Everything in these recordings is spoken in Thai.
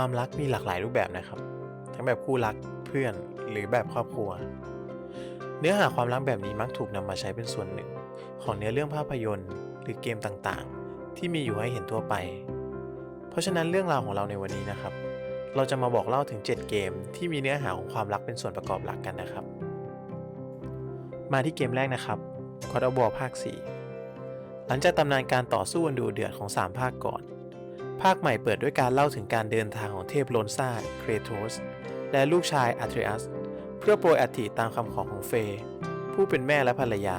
ความรักมีหลากหลายรูปแบบนะครับ ทั้งแบบคู่รักเพื่อนหรือแบบครอบครัว เนื้อหาความรักแบบนี้มักถูกนำมาใช้เป็นส่วนหนึ่ง ของเนื้อเรื่องภาพยนตร์ หรือเกมต่างๆ ที่มีอยู่ให้เห็นทั่วไป เพราะฉะนั้นเรื่องราวของเราในวันนี้นะครับ เราจะมาบอกเล่าถึง 7 เกมที่มีเนื้อหาของความรักเป็นส่วนประกอบหลักกันนะครับ มาที่เกมแรกนะครับ God of War ภาค 4 หลังจากตำนานการต่อสู้อันดูเดือดของ 3 ภาคก่อน ภาคใหม่เปิดด้วยการเล่าถึงการเดินทางของเทพโลนซาเครโทส และลูกชายอัทรียสเพื่อโปรยอัฐิตามคำขอของเฟย์ผู้เป็นแม่และภรรยา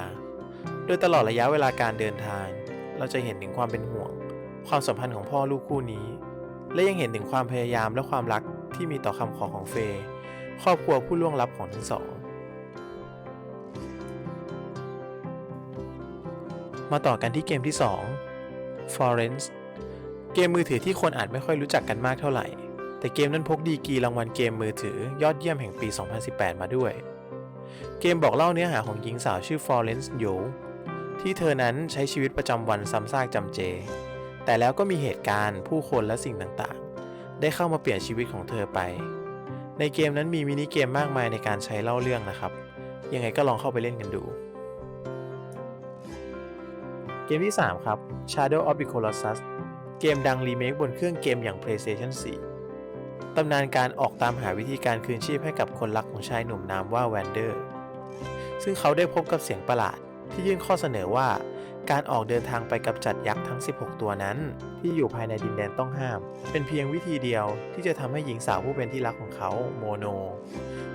โดยตลอดระยะเวลาการเดินทาง เราจะเห็นถึงความเป็นห่วง ความสัมพันธ์ของพ่อลูกคู่นี้ และยังเห็นถึงความพยายามและความรักที่มีต่อคำขอของเฟย์ครอบครัวผู้ล่วงลับของทั้งสอง มาต่อกันที่เกมที่ 2 Florence เกมมือถือที่คนอาจไม่ค่อยรู้จักกันมากเท่าไหร่ แต่เกมนั้นพกดีกีรางวัลเกมมือถือยอดเยี่ยมแห่งปี 2018 มาด้วย เกมบอกเล่าเนื้อหาของหญิงสาวชื่อ Florence Yo ที่เธอนั้นใช้ชีวิตประจำวันซ้ำซากจำเจ แต่แล้วก็มีเหตุการณ์ผู้คนและสิ่งต่างๆ ได้เข้ามาเปลี่ยนชีวิตของเธอไป ในเกมนั้นมีมินิเกมมากมายในการใช้เล่าเรื่องนะครับ ยังไงก็ลองเข้าไปเล่นกันดู เกมที่ 3 ครับ Shadow of the Colossus เกมดังรีเมคบนเครื่องเกมอย่าง PlayStation 4 ตำนานการออกตามหาวิธีการคืนชีพให้กับคนรักของชายหนุ่มนามว่าแวนเดอร์ ซึ่งเขาได้พบกับเสียงประหลาดที่ยื่นข้อเสนอว่าการออกเดินทางไปกับจัดยักษ์ทั้ง 16 ตัวนั้น ที่อยู่ภายในดินแดนต้องห้าม เป็นเพียงวิธีเดียวที่จะทำให้หญิงสาวผู้เป็นที่รักของเขาโมโน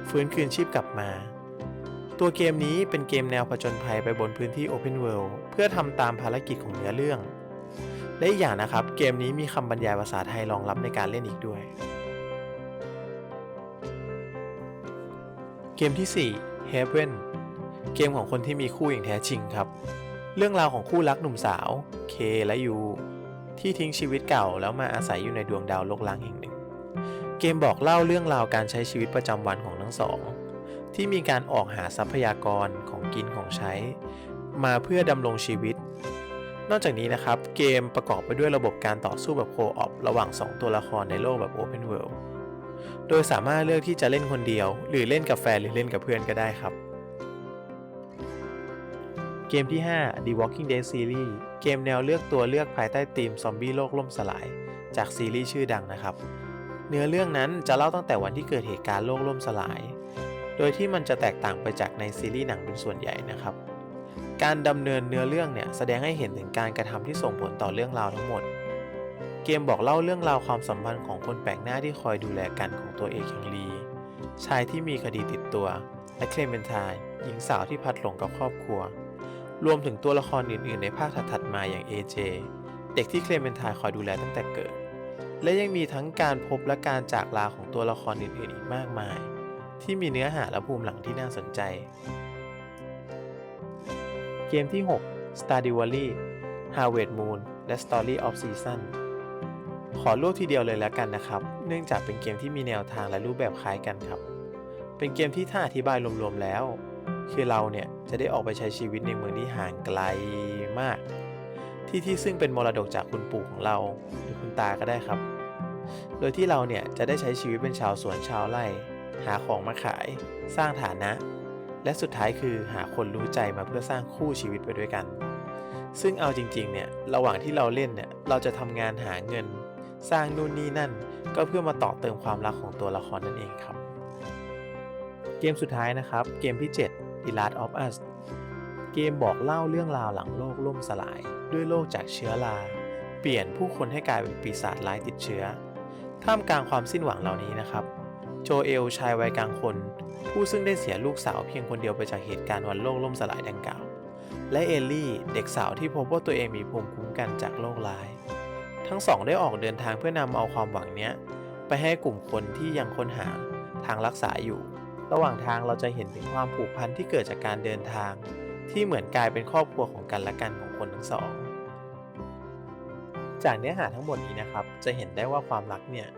ฟื้นคืนชีพกลับมา ตัวเกมนี้เป็นเกมแนวผจญภัยไปบนพื้นที่ Open World เพื่อทำตามภารกิจของเนื้อเรื่อง และอีกอย่างนะครับ เกมนี้มีคำบรรยายภาษาไทยรองรับในการเล่นอีกด้วย เกมที่ 4 Heaven เกมของคนที่มีคู่อย่างแท้จริงครับ เรื่องราวของคู่รักหนุ่มสาว เคและยูที่ทิ้งชีวิตเก่าแล้วมาอาศัยอยู่ในดวงดาวโลกล้างแห่งหนึ่ง เกมบอกเล่าเรื่องราวการใช้ชีวิตประจำวันของทั้งสอง ที่มีการออกหาทรัพยากรของกินของใช้ มาเพื่อดำรงชีวิต นอกจากนี้นะครับ เกมประกอบไปด้วยระบบการต่อสู้แบบโคออประหว่าง 2 ตัวละครในโลกแบบ Open World โดยสามารถเลือกที่จะเล่นคนเดียว หรือเล่นกับแฟนหรือเล่นกับเพื่อนก็ได้ครับ เกมที่ 5 The Walking Dead Series เกมแนวเลือกตัวเลือกภายใต้ธีมซอมบี้โลกล่มสลาย จากซีรีส์ชื่อดังนะครับ เนื้อเรื่องนั้นจะเล่าตั้งแต่วันที่เกิดเหตุการณ์โลกล่มสลาย โดยที่มันจะแตกต่างไปจากในซีรีส์หนังเป็นส่วนใหญ่นะครับ การดำเนินเนื้อเรื่องเนี่ยแสดงให้เห็นถึงการกระทำที่ส่งผลต่อเรื่องราวทั้งหมด เกมบอกเล่าเรื่องราวความสัมพันธ์ของคนแปลกหน้าที่คอยดูแลกันของตัวเอกอย่างลี ชายที่มีคดีติดตัว และเคลเมนทน์หญิงสาวที่พัดหลงกับครอบครัว รวมถึงตัวละครอื่นๆ ในภาคถัดๆมาอย่าง AJ เด็กที่เคลเมนทน์คอยดูแลตั้งแต่เกิด และยังมีทั้งการพบและการจากลาของตัวละครอื่นๆ อีกมากมาย ที่มีเนื้อหาและภูมิหลังที่น่าสนใจ เกมที่ 6 Stardew Valley Harvest Moon และ Story of Season ขอรวบทีเดียวเลยแล้วกันนะครับ เนื่องจากเป็นเกมที่มีแนวทางและรูปแบบคล้ายกันครับ เป็นเกมที่ถ้าอธิบายรวมๆแล้ว คือเราเนี่ยจะได้ออกไปใช้ชีวิตในเมืองที่ห่างไกลมาก ที่ที่ซึ่งเป็นมรดกจากคุณปู่ของเรา หรือคุณตาก็ได้ครับ โดยที่เราเนี่ยจะได้ใช้ชีวิตเป็นชาวสวนชาวไร่ หาของมาขาย สร้างฐานะ และสุดท้ายคือหาคนรู้ใจมาเพื่อสร้างคู่ชีวิตไปด้วยกัน ซึ่งเอาจริงๆเนี่ยระหว่างที่เราเล่นเนี่ยเราจะทำงานหาเงิน สร้างนู่นนี่นั่น ก็เพื่อมาต่อเติมความรักของตัวละครนั่นเองครับ เกมสุดท้ายนะครับเกมที่ 7 The Last of Us เกมบอกเล่าเรื่องราวหลังโลกล่มสลาย ด้วยโรคจากเชื้อรา เปลี่ยนผู้คนให้กลายเป็นปีศาจร้ายติดเชื้อ ท่ามกลางความสิ้นหวังเหล่านี้นะครับ โจเอลชายวัยกลางคน ผู้ซึ่งได้เสียลูกสาวเพียงคนเดียวไปจากเหตุการณ์วันโลกล่มสลายดังกล่าว และเอลลี่เด็กสาวที่พบว่าตัวเองมีภูมิคุ้มกันจากโรคร้าย ทั้งสองได้ออกเดินทางเพื่อนำเอาความหวังเนี้ย ไปให้กลุ่มคนที่ยังค้นหาทางรักษาอยู่ ระหว่างทางเราจะเห็นถึงความผูกพันที่เกิดจากการเดินทาง ที่เหมือนกลายเป็นครอบครัวของกันและกันของคนทั้งสอง จากเนื้อหาทั้งหมดนี้นะครับ จะเห็นได้ว่าความรักเนี่ย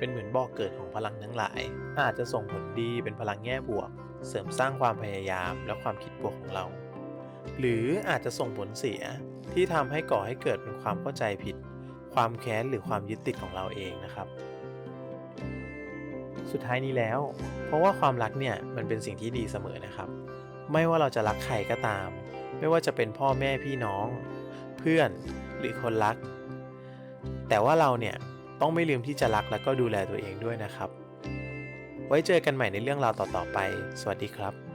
เป็นเหมือนบ่อกเกิดของพลังทั้งหลาย อาจจะส่งผลดีเป็นพลังแง่บวก เสริมสร้างความพยายามและความคิดบวกของเรา หรืออาจจะส่งผลเสียที่ทำให้ก่อให้เกิดเป็นความเข้าใจผิด ความแค้นหรือความยึดติดของเราเองนะครับ สุดท้ายนี้แล้ว เพราะว่าความรักเนี่ยมันเป็นสิ่งที่ดีเสมอนะครับ ไม่ว่าเราจะรักใครก็ตาม ไม่ว่าจะเป็นพ่อแม่พี่น้อง เพื่อนหรือคนรัก แต่ว่าเราเนี่ย ต้องไม่ลืมที่จะรักและก็ดูแลตัวเองด้วยนะครับ ไว้เจอกันใหม่ในเรื่องราวต่อๆไป สวัสดีครับ